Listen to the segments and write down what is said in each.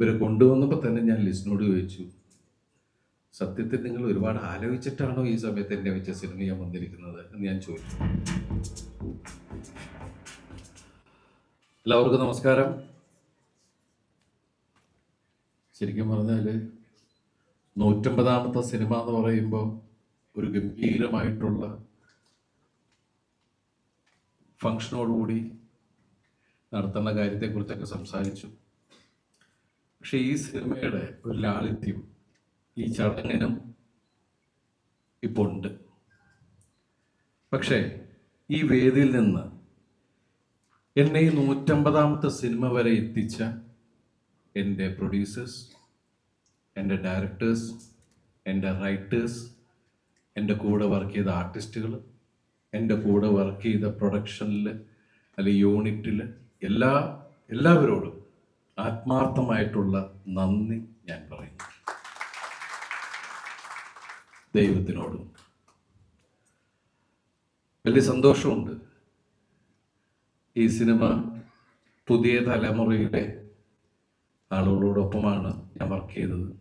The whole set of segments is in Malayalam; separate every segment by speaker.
Speaker 1: ഇവരെ കൊണ്ടുവന്നപ്പോൾ തന്നെ ഞാൻ ലിസ്റ്റിനോട് ചോദിച്ചു സത്യത്തിൽ നിങ്ങൾ ഒരുപാട് ആലോചിച്ചിട്ടാണോ ഈ സമയത്ത് എന്നെ വെച്ച സിനിമ ഞാൻ വന്നിരിക്കുന്നത്? എന്ന് ഞാൻ ചോദിച്ചു. എല്ലാവർക്കും നമസ്കാരം. ശരിക്കും പറഞ്ഞാൽ നൂറ്റമ്പതാമത്തെ സിനിമ എന്ന് പറയുമ്പോൾ ഒരു ഗംഭീരമായിട്ടുള്ള ഫങ്ഷനോടുകൂടി നടത്തുന്ന കാര്യത്തെക്കുറിച്ചൊക്കെ സംസാരിച്ചു. പക്ഷെ ഈ സിനിമയുടെ ഒരു ലാളിത്യം ഈ ചടങ്ങിനും ഇപ്പോൾ ഉണ്ട് പക്ഷേ ഈ വേദിയിൽ നിന്ന് എന്നെ ഈ നൂറ്റമ്പതാമത്തെ സിനിമ വരെ എത്തിച്ച എന്റെ പ്രൊഡ്യൂസേഴ്സ് എന്റെ ഡയറക്ടേഴ്സ് എന്റെ റൈറ്റേഴ്സ് എന്റെ കൂടെ വർക്ക് ചെയ്ത ആർട്ടിസ്റ്റുകൾ എന്റെ കൂടെ വർക്ക് ചെയ്ത പ്രൊഡക്ഷനിൽ അല്ലെങ്കിൽ യൂണിറ്റിൽ എല്ലാ എല്ലാവരോടും ആത്മാർത്ഥമായിട്ടുള്ള നന്ദി ഞാൻ പറയുന്നു. ദൈവത്തിനോടും. വലിയ സന്തോഷമുണ്ട് ഈ സിനിമ പുതിയ തലമുറയിലെ ആളുകളോടൊപ്പമാണ് ഞാൻ വർക്ക് ചെയ്തത്.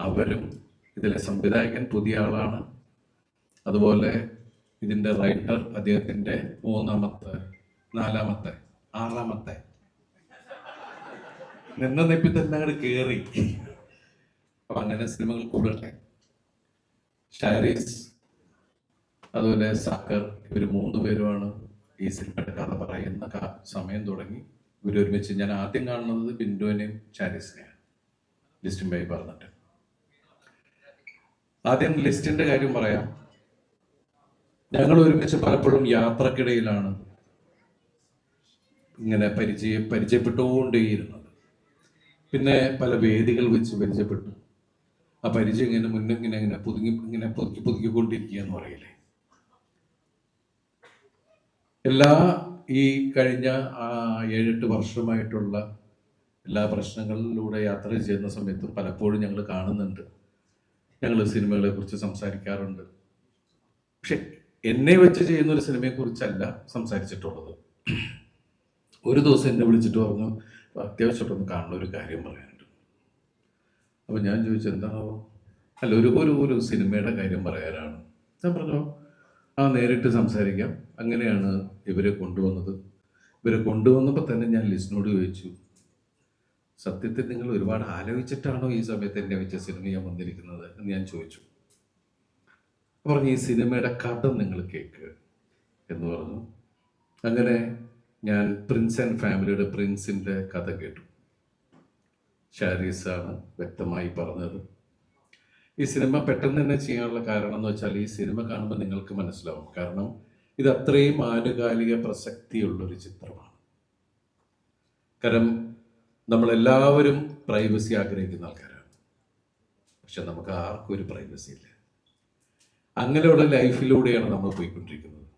Speaker 1: അവരും ഇതിലെ സംവിധായകൻ പുതിയ ആളാണ്. അതുപോലെ ഇതിന്റെ റൈറ്റർ അദ്ദേഹത്തിന്റെ മൂന്നാമത്തെ നാലാമത്തെ ആറാമത്തെ നിന്ന നെപ്പി തന്നെ അങ്ങോട്ട് കയറി അപ്പൊ അങ്ങനെ സിനിമകൾ കൂടട്ടെ. ഷാരീസ് അതുപോലെ സാക്കർ ഇവർ മൂന്ന് പേരുമാണ് ഈ സിനിമയുടെ കഥ പറയുന്ന സമയം തുടങ്ങി. ഇവർ ഒരുമിച്ച് ഞാൻ ആദ്യം കാണുന്നത് ബിന്ദുവിനെയും ഷാരീസിനെയാണ്. ലിസ്റ്റിൻ ബൈ പറഞ്ഞിട്ട്. ആദ്യം ലിസ്റ്റിന്റെ കാര്യം പറയാം. ഞങ്ങൾ ഒരുമിച്ച് പലപ്പോഴും യാത്രക്കിടയിലാണ് ഇങ്ങനെ പരിചയ പരിചയപ്പെട്ടുകൊണ്ടേയിരുന്നത് പിന്നെ പല വേദികൾ വെച്ച് പരിചയപ്പെട്ടു ആ പരിചയം ഇങ്ങനെ മുന്നേ ഇങ്ങനെ പുതുങ്ങി ഇങ്ങനെ പുതുക്കി പുതുക്കിക്കൊണ്ടിരിക്കുക എന്ന് പറയില്ലേ? എല്ലാ ഈ കഴിഞ്ഞ ഏഴെട്ട് വർഷമായിട്ടുള്ള എല്ലാ പ്രശ്നങ്ങളിലൂടെ യാത്ര ചെയ്യുന്ന സമയത്ത് പലപ്പോഴും ഞങ്ങൾ കാണുന്നുണ്ട്. ഞങ്ങൾ സിനിമകളെ കുറിച്ച് സംസാരിക്കാറുണ്ട്. പക്ഷെ എന്നെ വെച്ച് ചെയ്യുന്ന ഒരു സിനിമയെ കുറിച്ചല്ല സംസാരിച്ചിട്ടുള്ളത്. ഒരു ദിവസം എന്നെ വിളിച്ചിട്ട് പറഞ്ഞു അത്യാവശ്യമായിട്ടൊന്ന് കാണുന്ന ഒരു കാര്യം പറയാനുണ്ട്. അപ്പോൾ ഞാൻ ചോദിച്ചു എന്താണോ അല്ല ഒരു ഒരു ഒരു സിനിമയുടെ കാര്യം പറയാനാണ്. ഞാൻ പറഞ്ഞു ആ നേരിട്ട് സംസാരിക്കാം. അങ്ങനെയാണ് ഇവരെ കൊണ്ടുവന്നത്. ഇവരെ കൊണ്ടുവന്നപ്പോൾ തന്നെ ഞാൻ ലിസ്റ്റിനോട് ചോദിച്ചു സത്യത്തിൽ നിങ്ങൾ ഒരുപാട് ആലോചിച്ചിട്ടാണോ ഈ സമയത്ത് എന്നെ വെച്ച സിനിമ ഞാൻ വന്നിരിക്കുന്നത്? എന്ന് ഞാൻ ചോദിച്ചു. പറഞ്ഞു ഈ സിനിമയുടെ കഥ നിങ്ങൾ കേൾക്കുക എന്ന് പറഞ്ഞു. അങ്ങനെ ഞാൻ പ്രിൻസ് ആൻഡ് ഫാമിലിയുടെ പ്രിൻസിന്റെ കഥ കേട്ടു. ഷാരീസാണ് വ്യക്തമായി പറഞ്ഞത്. ഈ സിനിമ പെട്ടെന്ന് തന്നെ ചെയ്യാനുള്ള കാരണം എന്ന് വെച്ചാൽ ഈ സിനിമ കാണുമ്പോൾ നിങ്ങൾക്ക് മനസ്സിലാവും. കാരണം ഇത് അത്രയും ആനുകാലിക പ്രസക്തിയുള്ളൊരു ചിത്രമാണ്. കാരണം നമ്മളെല്ലാവരും പ്രൈവസി ആഗ്രഹിക്കുന്ന ആൾക്കാരാണ്. പക്ഷെ നമുക്ക് ആർക്കും ഒരു പ്രൈവസി ഇല്ല. അങ്ങനെയുള്ള ലൈഫിലൂടെയാണ് നമ്മൾ പോയിക്കൊണ്ടിരിക്കുന്നത്.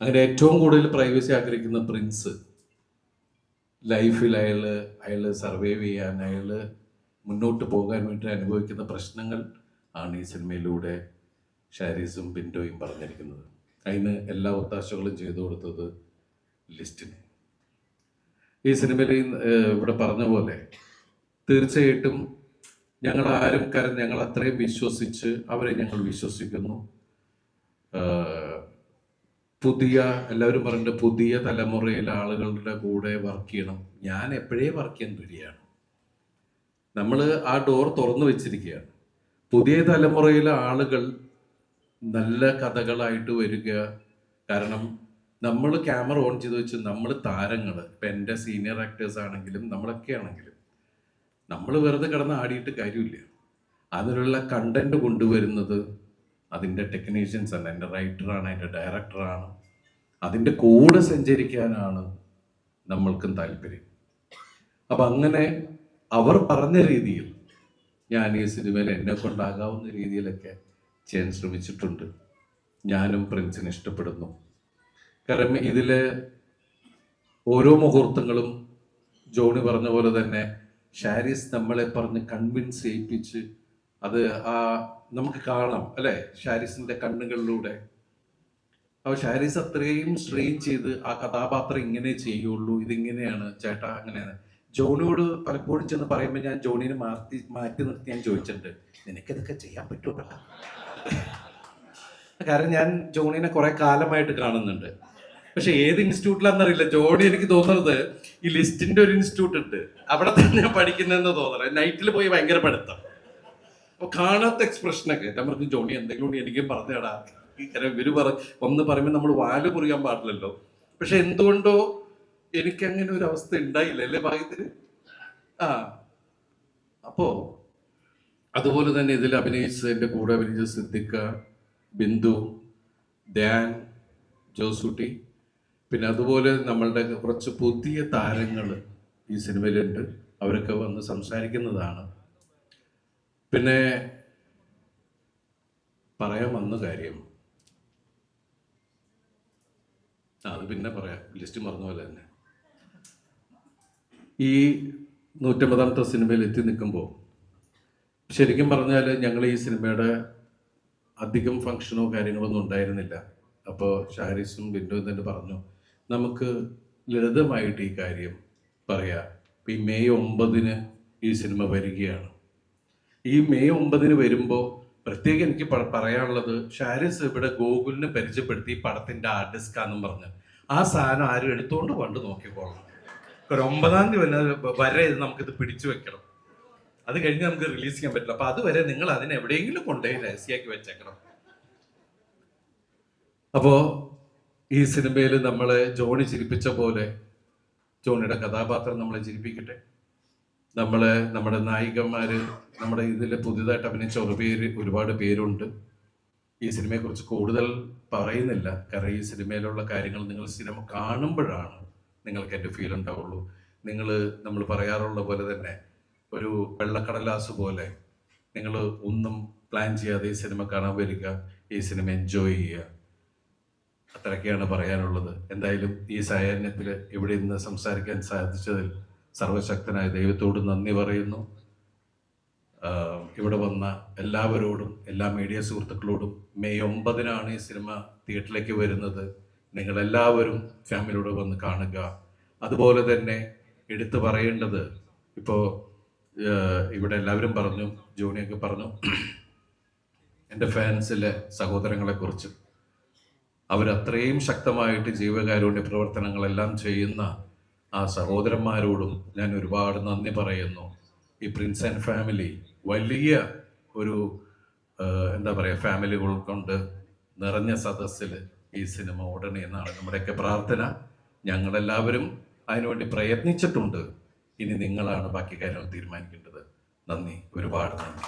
Speaker 1: അങ്ങനെ ഏറ്റവും കൂടുതൽ പ്രൈവസി ആഗ്രഹിക്കുന്ന പ്രിൻസ് ലൈഫിൽ അയാൾ അയാൾ സർവൈവ് ചെയ്യാൻ അയാൾ മുന്നോട്ട് പോകാൻ വേണ്ടി അനുഭവിക്കുന്ന പ്രശ്നങ്ങൾ ആണ് ഈ സിനിമയിലൂടെ ഷാരീസും ബിൻഡോയും പറഞ്ഞിരിക്കുന്നത്. അതിന് എല്ലാ ഒത്താശകളും ചെയ്തു കൊടുത്തത് ലിസ്റ്റിന് ഈ സിനിമയിൽ ഇവിടെ പറഞ്ഞ പോലെ തീർച്ചയായിട്ടും ഞങ്ങൾ ആരും കാരണം ഞങ്ങൾ അത്രയും വിശ്വസിച്ച് അവരെ ഞങ്ങൾ വിശ്വസിക്കുന്നു. പുതിയ എല്ലാവരും പറഞ്ഞിട്ട് പുതിയ തലമുറയിലെ ആളുകളുടെ കൂടെ വർക്ക് ചെയ്യണം. ഞാൻ എപ്പോഴേ വർക്ക് ചെയ്യാൻ റെഡിയാണ് നമ്മൾ ആ ഡോർ തുറന്നു വെച്ചിരിക്കുകയാണ്. പുതിയ തലമുറയിലെ ആളുകൾ നല്ല കഥകളായിട്ട് വരിക. കാരണം നമ്മൾ ക്യാമറ ഓൺ ചെയ്ത് വെച്ച് നമ്മൾ താരങ്ങൾ ഇപ്പം എന്റെ സീനിയർ ആക്ടേഴ്സ് ആണെങ്കിലും നമ്മളൊക്കെ ആണെങ്കിലും. നമ്മൾ വെറുതെ കിടന്ന് ആടിയിട്ട് കാര്യമില്ല. അതിനുള്ള കണ്ടന്റ് കൊണ്ടുവരുന്നത് അതിന്റെ ടെക്നീഷ്യൻസ് ആണ് എന്റെ റൈറ്ററാണ് എന്റെ ഡയറക്ടറാണ് അതിന്റെ കൂടെ സഞ്ചരിക്കാനാണ് നമ്മൾക്കും താല്പര്യം. അപ്പം അങ്ങനെ അവർ പറഞ്ഞ രീതിയിൽ ഞാൻ ഈ സിനിമയിൽ എന്നെ കൊണ്ടാകാവുന്ന രീതിയിലൊക്കെ ചെയ്യാൻ ശ്രമിച്ചിട്ടുണ്ട്. ഞാനും പ്രിൻസിനെ ഇഷ്ടപ്പെടുന്നു. കാരണം ഇതിൽ ഓരോ മുഹൂർത്തങ്ങളും ജോണി പറഞ്ഞ പോലെ തന്നെ ഷാരിസ് നമ്മളെ പറഞ്ഞ് കൺവിൻസ് ചെയ്യിപ്പിച്ച് അത് ആ നമുക്ക് കാണാം അല്ലെ? ഷാരിസിന്റെ കണ്ണുകളിലൂടെ. അപ്പൊ ഷാരിസ് അത്രയും സ്ട്രെയിൻ ചെയ്ത് ആ കഥാപാത്രം ഇങ്ങനെ ചെയ്യുള്ളൂ ഇതിങ്ങനെയാണ് ചേട്ടാ അങ്ങനെയാണ്. ജോണിയോട് പലപ്പോഴും ചെന്ന് പറയുമ്പോൾ ഞാൻ ജോണിനെ മാറ്റി മാറ്റി നിർത്തി ഞാൻ ചോദിച്ചിട്ടുണ്ട് നിനക്കിതൊക്കെ ചെയ്യാൻ പറ്റുമോ കാരണം ഞാൻ ജോണിനെ കുറെ കാലമായിട്ട് കാണുന്നുണ്ട്. പക്ഷെ ഏത് ഇൻസ്റ്റിറ്റ്യൂട്ടിലാണെന്നറിയില്ല. ജോണി എനിക്ക് തോന്നുന്നത് ഈ ലിസ്റ്റിന്റെ ഒരു ഇൻസ്റ്റിറ്റ്യൂട്ട് ഉണ്ട് അവിടെ തന്നെ പഠിക്കുന്നതെന്ന് തോന്നുന്നത് നൈറ്റിൽ പോയി ഭയങ്കര പഠിത്തം. അപ്പൊ കാണാത്ത എക്സ്പ്രഷനൊക്കെ ഞാൻ പറഞ്ഞു ജോണി എന്തെങ്കിലും ഉണ്ട് എനിക്കും പറഞ്ഞേടാ. ഈ കാര്യം ഇവർ പറ ഒന്ന് പറയുമ്പോൾ നമ്മൾ വാൽ പൊറിയാൻ പാടില്ലല്ലോ. പക്ഷെ എന്തുകൊണ്ടോ എനിക്ക് അങ്ങനെ ഒരു അവസ്ഥ ഉണ്ടായില്ല അല്ലേ ഭാഗ്യത്തിന്? ആ. അപ്പോ അതുപോലെ തന്നെ ഇതിൽ അഭിനയിച്ച എന്റെ കൂടെ അഭിനയിച്ച സിദ്ദിഖ ബിന്ദു ധ്യാൻ ജോസൂട്ടി. പിന്നെ അതുപോലെ നമ്മളുടെ കുറച്ച് പുതിയ താരങ്ങൾ ഈ സിനിമയിലുണ്ട്. അവരൊക്കെ വന്ന് സംസാരിക്കുന്നതാണ്. പിന്നെ പറയാൻ വന്ന കാര്യം. അത് പിന്നെ പറയാം. ലിസ്റ്റ് മറന്ന പോലെ തന്നെ. ഈ നൂറ്റമ്പതാമത്തെ സിനിമയിൽ എത്തി നിൽക്കുമ്പോൾ ശരിക്കും പറഞ്ഞാൽ ഞങ്ങൾ ഈ സിനിമയുടെ അധികം ഫങ്ഷനോ കാര്യങ്ങളോ ഒന്നും ഉണ്ടായിരുന്നില്ല. അപ്പോൾ ഷാരിസും ബിന്ദുവും തന്നെ പറഞ്ഞു നമുക്ക് ലളിതമായിട്ട് ഈ കാര്യം പറയാം. ഈ മെയ് ഒമ്പതിന് ഈ സിനിമ വരികയാണ്. ഈ മെയ് ഒമ്പതിന് വരുമ്പോൾ പ്രത്യേകം എനിക്ക് പറയാനുള്ളത് ഷാരിസ് ഇവിടെ ഗോകുലിനെ പരിചയപ്പെടുത്തി പടത്തിന്റെ ആർട്ടിസ്റ്റാന്നും പറഞ്ഞ്. ആ സാധനം ആരും എടുത്തുകൊണ്ട് പണ്ട് നോക്കിക്കോളണം ഒരു ഒമ്പതാം തീയതി വരെ ഇത് നമുക്കിത് പിടിച്ചു വെക്കണം. അത് കഴിഞ്ഞ് നമുക്ക് റിലീസ് ചെയ്യാൻ പറ്റില്ല. അപ്പൊ അതുവരെ നിങ്ങൾ അതിനെ എവിടെയെങ്കിലും കൊണ്ടുപോയി രഹസ്യമാക്കി വെച്ചേക്കണം. അപ്പോ ഈ സിനിമയിൽ നമ്മളെ ജോണി ചിരിപ്പിച്ച പോലെ ജോണിയുടെ കഥാപാത്രം നമ്മളെ ചിരിപ്പിക്കട്ടെ? നമ്മളെ നമ്മുടെ നായികന്മാര് നമ്മുടെ ഇതിൽ പുതിയതായിട്ട് അഭിനയിച്ച ഒരു പേര് ഒരുപാട് പേരുണ്ട്. ഈ സിനിമയെക്കുറിച്ച് കൂടുതൽ പറയുന്നില്ല. കാരണം ഈ സിനിമയിലുള്ള കാര്യങ്ങൾ നിങ്ങൾ സിനിമ കാണുമ്പോഴാണ് നിങ്ങൾക്ക് എന്റെ ഫീൽ ഉണ്ടാവുള്ളൂ. നിങ്ങൾ നമ്മൾ പറയാറുള്ള പോലെ തന്നെ ഒരു വെള്ളക്കടലാസ് പോലെ നിങ്ങൾ ഒന്നും പ്ലാൻ ചെയ്യാതെ ഈ സിനിമ കാണാൻ വരിക ഈ സിനിമ എൻജോയ് ചെയ്യുക. അത്രയൊക്കെയാണ് പറയാനുള്ളത്. എന്തായാലും ഈ സായാഹ്നത്തിൽ ഇവിടെ ഇന്ന് സംസാരിക്കാൻ സാധിച്ചതിൽ സർവശക്തനായ ദൈവത്തോട് നന്ദി പറയുന്നു. ഇവിടെ വന്ന എല്ലാവരോടും എല്ലാ മീഡിയ സുഹൃത്തുക്കളോടും മെയ് ഒമ്പതിനാണ് ഈ സിനിമ തിയേറ്ററിലേക്ക് വരുന്നത്. നിങ്ങളെല്ലാവരും ഫാമിലിയോട് വന്ന് കാണുക. അതുപോലെ തന്നെ എടുത്തു പറയേണ്ടത് ഇപ്പോൾ ഇവിടെ എല്ലാവരും പറഞ്ഞു ജോണിയൊക്കെ പറഞ്ഞു എന്റെ ഫാൻസിലെ സഹോദരങ്ങളെക്കുറിച്ച്. അവരത്രയും ശക്തമായിട്ട് ജീവകാരുണ്യ പ്രവർത്തനങ്ങളെല്ലാം ചെയ്യുന്ന ആ സഹോദരന്മാരോടും ഞാൻ ഒരുപാട് നന്ദി പറയുന്നു. ഈ പ്രിൻസ് ആൻഡ് ഫാമിലി വലിയ ഒരു എന്താ പറയുക ഫാമിലികൾ കൊണ്ട് നിറഞ്ഞ സദസ്സിൽ ഈ സിനിമ ഉടനെ എന്നാണ് നമ്മുടെയൊക്കെ പ്രാർത്ഥന. ഞങ്ങളെല്ലാവരും അതിനുവേണ്ടി പ്രയത്നിച്ചിട്ടുണ്ട്. ഇനി നിങ്ങളാണ് ബാക്കി കാര്യങ്ങൾ തീരുമാനിക്കേണ്ടത്. നന്ദി ഒരുപാട് നന്ദി.